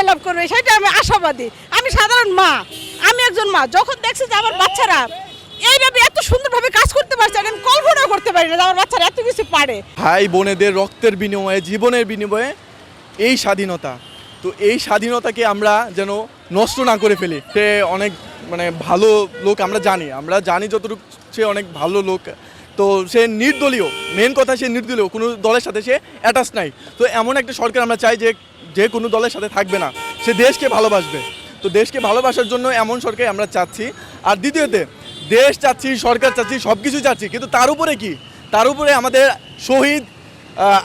জয়লাভ করবে, সেটা আমি আশাবাদী। আমি সাধারণ মা, আমি একজন মা। যখন দেখছি যে আমার বাচ্চারা এইভাবে এত সুন্দরভাবে কাজ করতে পারছে, আমি কল্পনাও করতে পারি না আমার বাচ্চারা এত কিছু পারে। ভাই বোনেদের রক্তের বিনিময়ে, জীবনের বিনিময়ে এই স্বাধীনতা। তো এই স্বাধীনতাকে আমরা যেন নষ্ট না করে ফেলি। সে অনেক মানে ভালো লোক, আমরা জানি। আমরা জানি যতটুকু সে অনেক ভালো লোক। তো সে নির্দলীয় মেন কথা সে নির্দলীয়, কোনো দলের সাথে সে অ্যাটাচ নাই। তো এমন একটা সরকার আমরা চাই যে যে কোনো দলের সাথে থাকবে না, সে দেশকে ভালোবাসবে। তো দেশকে ভালোবাসার জন্য এমন সরকার আমরা চাচ্ছি। আর দ্বিতীয়তে, দেশ চাচ্ছি, সরকার চাচ্ছি সব কিছু চাচ্ছি, কিন্তু তার উপরে কি? তার উপরে আমাদের শহীদ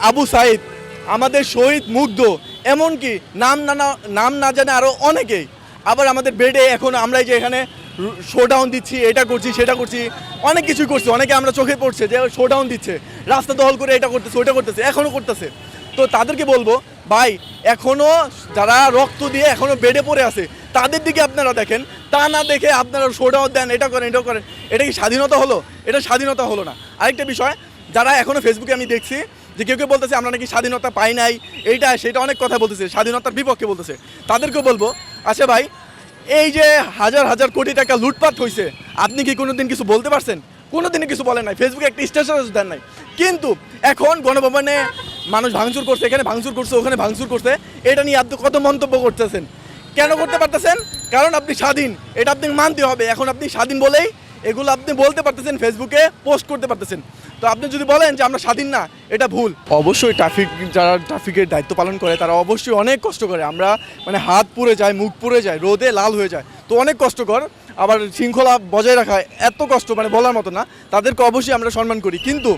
আবু সাইদ, আমাদের শহীদ মুগ্ধ, এমনকি নাম না নাম না জানে আরও অনেকেই। আবার আমাদের বেডে এখন আমরা যে এখানে শোডাউন দিচ্ছি, এটা করছি, সেটা করছি। অনেক কিছুই করছি, অনেকে আমরা চোখে পড়ছে যে শোডাউন দিচ্ছে। রাস্তা দখল করে এটা করতেছে ওটা করতেছে এখনও করতেছে। তো তাদেরকে বলব, ভাই এখনও যারা রক্ত দিয়ে এখনও বেডে পড়ে আছে, তাদের দিকে আপনারা দেখেন। তা না দেখে আপনারা শোডাউন দেন, এটা করেন এটা করেন। এটা কি স্বাধীনতা হলো? এটা স্বাধীনতা হলো না। আরেকটা বিষয়, যারা এখনও ফেসবুকে আমি দেখছি, যে কেউ কেউ বলতেছে, আমরা নাকি স্বাধীনতা পাই নাই। এইটা, সেটা অনেক কথা বলতেছে, স্বাধীনতার বিপক্ষে বলতেছে। তাদেরকেও বলব আচ্ছা ভাই এই যে হাজার হাজার কোটি টাকা লুটপাট হয়েছে আপনি কি কোনোদিন কিছু বলতে পারছেন? কোনোদিনই কিছু বলেন নাই। ফেসবুকে একটা স্ট্যাটাস দেন নাই। কিন্তু এখন গণভবনে মানুষ ভাঙচুর করছে, এখানে ভাঙচুর করছে, ওখানে ভাঙচুর করছে, এটা নিয়ে আপনি কত মন্তব্য করতেছেন? কেন করতে পারতেছেন? কারণ আপনি স্বাধীন, এটা আপনি মানতে হবে। এখন আপনি স্বাধীন বলেই এগুলো আপনি বলতে পারতেছেন ফেসবুকে পোস্ট করতে পারতেছেন। তো আপনি যদি বলেন যে আমরা স্বাধীন না, এটা ভুল। অবশ্যই ট্রাফিক যারা ট্রাফিকের দায়িত্ব পালন করে, তারা অবশ্যই অনেক কষ্ট করে। আমরা মানে হাত পুড়ে যায়, মুখ পুড়ে যায়, রোদে লাল হয়ে যায়। তো অনেক কষ্টকর। আবার শৃঙ্খলা বজায় রাখা এত কষ্ট মানে বলার মতো না। তাদেরকে অবশ্যই আমরা সম্মান করি। কিন্তু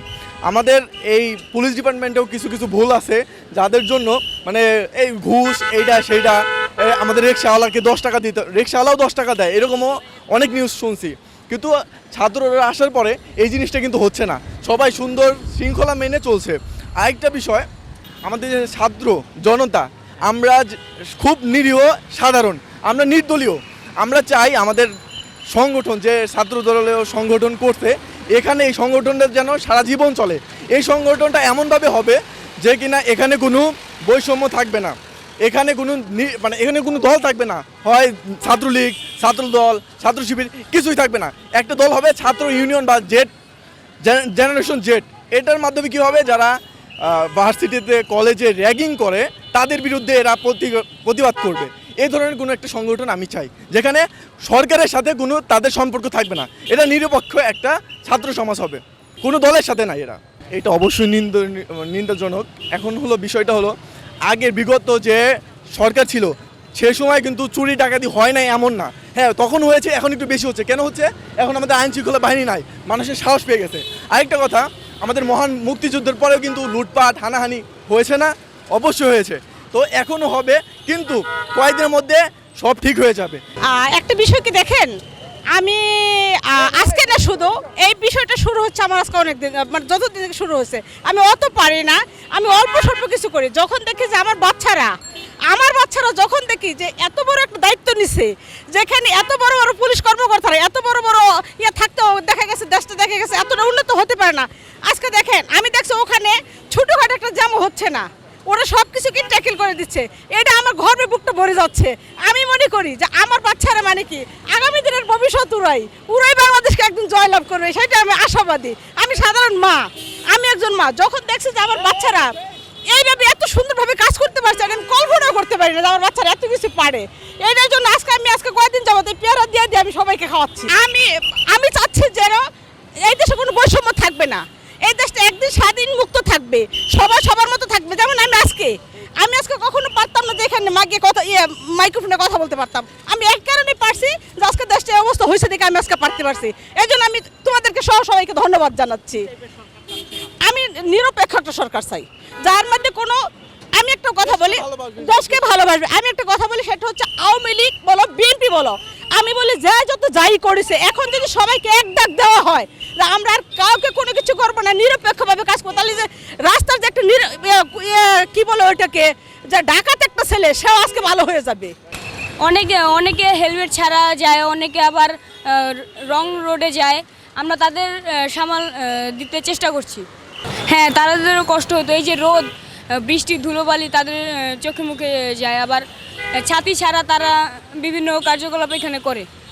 আমাদের এই পুলিশ ডিপার্টমেন্টেও কিছু কিছু ভুল আছে, যাদের জন্য মানে এই ঘুষ এইটা সেইটা আমাদের রিক্সাওয়ালাকে দশ টাকা দিতে, রিক্সাওয়ালাও দশ টাকা দেয়। এরকমও অনেক নিউজ শুনছি। কিন্তু ছাত্ররা আসার পরে এই জিনিসটা কিন্তু হচ্ছে না। সবাই সুন্দর শৃঙ্খলা মেনে চলছে। আরেকটা বিষয়, আমাদের যে ছাত্র জনতা, আমরা খুব নিরীহ, সাধারণ, আমরা নির্দলীয়। আমরা চাই আমাদের সংগঠন, যে ছাত্র দলীয় সংগঠন করতে, এখানে এই সংগঠনটা যেন সারা জীবন চলে। এই সংগঠনটা এমনভাবে হবে যে কিনা এখানে কোনো বৈষম্য থাকবে না। এখানে কোনো মানে এখানে কোনো দল থাকবে না। হয় ছাত্রলীগ ছাত্র দল ছাত্র শিবির, কিছুই থাকবে না। একটা দল হবে ছাত্র ইউনিয়ন বা জেট জেনারেশন জেট এটার মাধ্যমে কি হবে? যারা ভার্সিটিতে, কলেজে র্যাগিং করে, তাদের বিরুদ্ধে এরা প্রতি- প্রতিবাদ করবে। এই ধরনের কোনো একটা সংগঠন আমি চাই, যেখানে সরকারের সাথে কোনো তাদের সম্পর্ক থাকবে না। এটা নিরপেক্ষ একটা ছাত্র সমাজ হবে। কোনো দলের সাথে না এরা। এটা অবশ্যই নিন্দ নিন্দাজনক এখন হলো বিষয়টা হলো আগের বিগত যে সরকার ছিল, সে সময় কিন্তু চুরি ডাকাতি হয় নাই এমন না। হ্যাঁ তখন হয়েছে, এখন একটু বেশি হচ্ছে। কেন হচ্ছে? এখন আমাদের আইন শৃঙ্খলা বাহিনী নাই, মানুষের সাহস পেয়ে গেছে। আরেকটা কথা, আমাদের মহান মুক্তিযুদ্ধের পরেও কিন্তু লুটপাট, হানাহানি হয়েছে না? অবশ্যই হয়েছে। তো এখনও হবে, কিন্তু কয়েকদিনের মধ্যে সব ঠিক হয়ে যাবে। একটা বিষয় কি দেখেন? আমি আজকে শুধু এই বিষয়টা শুরু হচ্ছে আমার আজকে অনেক দিন মানে যতদিন থেকে শুরু হয়েছে। আমি অত পারি না, আমি অল্প স্বল্প কিছু করি। যখন দেখি যে আমার বাচ্চারা আমার বাচ্চারা যখন দেখি যে এত বড় একটা দায়িত্ব নিছে, যেখানে এত বড় বড় পুলিশ কর্মকর্তারা, এত বড় বড় ইয়ে থাকতেও দেখা গেছে, দেশটা দেখা গেছে, এতটা উন্নত হতে পারে না। আজকে দেখেন, আমি দেখছি ওখানে ছোটোখাটো একটা জ্যাম হচ্ছে না। ওরা সব কিছুকে ট্যাকেল করে দিচ্ছে? এটা আমার ঘরে বুকটা ভরে যাচ্ছে। আমি মনে করি যে আমার বাচ্চারা মানে কি? আগামী দিনের ভবিষ্যৎ উড়াই। উড়াই বাংলাদেশকে একদিন জয়লাভ করবে সেটা আমি আশাবাদী। আমি সাধারণ মা, আমি একজন মা। যখন দেখছি যে আমার বাচ্চারা এইভাবে এত সুন্দরভাবে কাজ করতে পারছে, আমি কল্পনা করতে পারি না আমার বাচ্চারা এত কিছু পারে। এটার জন্য আজকে আমি আজকে কয়েকদিন যাব পেয়ারা দিয়ে দিয়ে আমি সবাইকে খাওয়াচ্ছি। আমি আমি চাচ্ছি যেন এই দেশে কোনো বৈষম্য থাকবে না। এই দেশটা একদিন স্বাধীন মুক্ত থাকবে সবাই সবার মতো থাকবে যেমন আমি আজকে। আমি আজকে কখনো পারতাম না যে এখানে মাগিয়ে কথা ইয়ে মাইক্রোফোনে কথা বলতে পারতাম। আমি এক কারণে পারছি যে আজকে দেশটা অবস্থা হয়েছে দেখে আমি আজকে পারতে পারছি। এই জন্য আমি তোমাদেরকে সহ সবাইকে ধন্যবাদ জানাচ্ছি। আমি নিরপেক্ষ একটা সরকার চাই যার মধ্যে কোনো আমি একটা কথা বলি। দেশকে ভালোবাসবে। আমি একটা কথা বলি সেটা হচ্ছে আওয়ামী লীগ বলো বিএনপি বলো আমি বলি যা যত যাই করেছে এখন যদি সবাইকে এক ডাক দেওয়া হয় আমরা আর কাউকে কোনো কিছু করব না নিরপেক্ষভাবে কাজ করব। তাহলে যে রাস্তার যে একটা ইয়ে, কি বলো ওইটাকে যে ডাকাত একটা ছেলে সেও আজকে ভালো হয়ে যাবে। অনেকে অনেকে হেলমেট ছাড়া যায় অনেকে আবার রং রোডে যায়। আমরা তাদের সামাল দিতে চেষ্টা করছি। হ্যাঁ তাদেরও কষ্ট হতো। এই যে রোদ বৃষ্টি ধুলোবালি তাদের চোখে মুখে যায়। আবার ছাতি ছাড়া তারা বিভিন্ন কার্যকলাপ এখানে করে।